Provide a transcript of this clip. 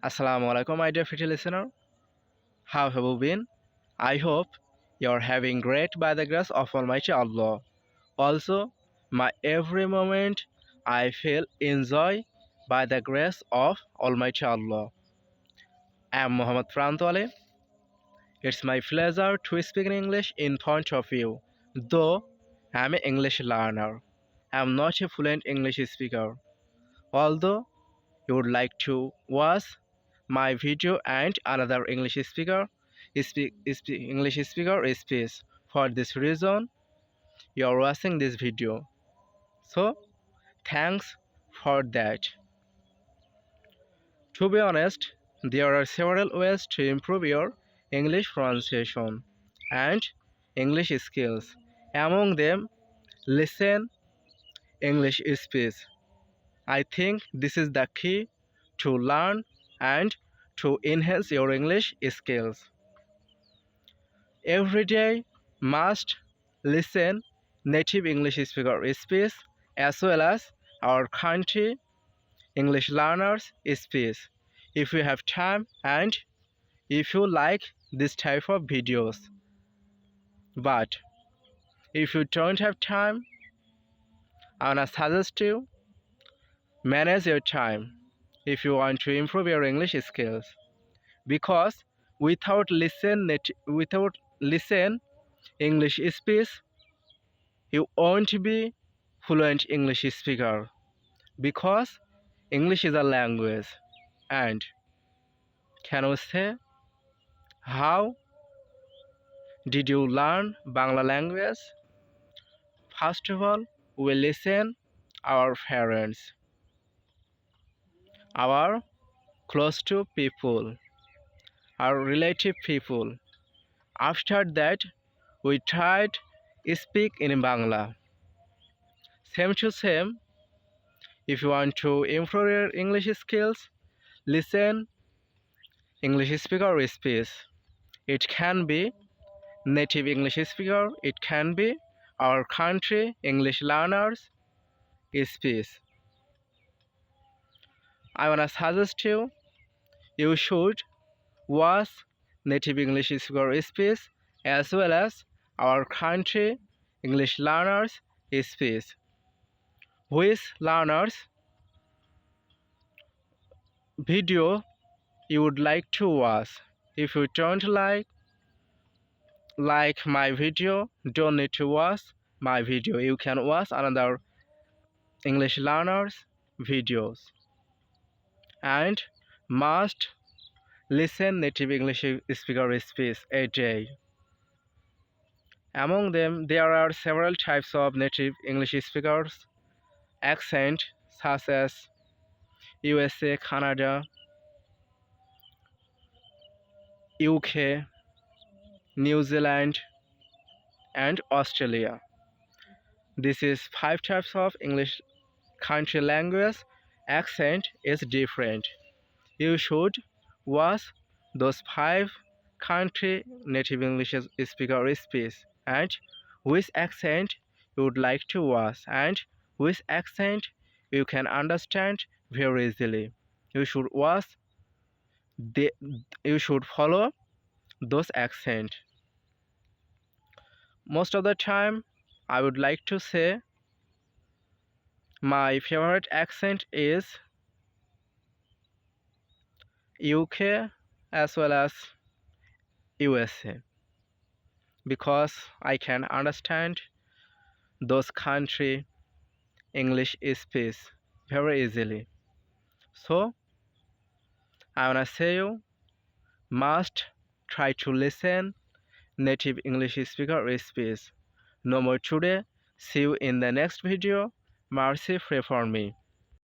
Assalamu alaikum, my dear pretty listener. How have you been? I hope you're having great by the grace of Almighty Allah. Also, my every moment I feel enjoy by the grace of Almighty Allah. I am Muhammad Prantwale. It's my pleasure to speak in English in front of you, though I am an English learner. I am not a fluent English speaker. Although you would like to watch my video and another English speaker speak, speak English speaker speaks. For this reason, you are watching this video. So, thanks for that. To be honest, there are several ways to improve your English pronunciation and English skills. Among them, listen English speech. I think this is the key to learn and to enhance your English skills. Every day must listen native English speaker speech as well as our country English learners speech. If you have time and if you like this type of videos. But if you don't have time, I wanna suggest you manage your time if you want to improve your English skills. Because without listen without listen English speech you won't be fluent English speaker. Because English is a language. And can we say how did you learn Bangla language? First of all, we listen our parents our close to people, our relative people. After that, we tried speak in Bangla. Same to same, if you want to improve your English skills, listen English speaker speech. It can be native English speaker, it can be our country English learners speech. I wanna suggest you, you should watch native English speaker speech as well as our country English learners speech. Which learners video you would like to watch. If you don't like like my video, don't need to watch my video. You can watch another English learners videos and must listen native English speaker speech a day. Among them, there are several types of native English speakers accent such as USA, Canada, UK, New Zealand, and Australia. This is five types of English country language accent is different. You should watch those five country native English speaker speech and which accent you would like to watch and which accent you can understand very easily. You should watch the you should follow those accent. Most of the time I would like to say my favorite accent is UK as well as USA because I can understand those country English speech very easily. So I wanna say you must try to listen native English speaker speech. No more today. See you in the next video. Marseille ফ্রেফর্মে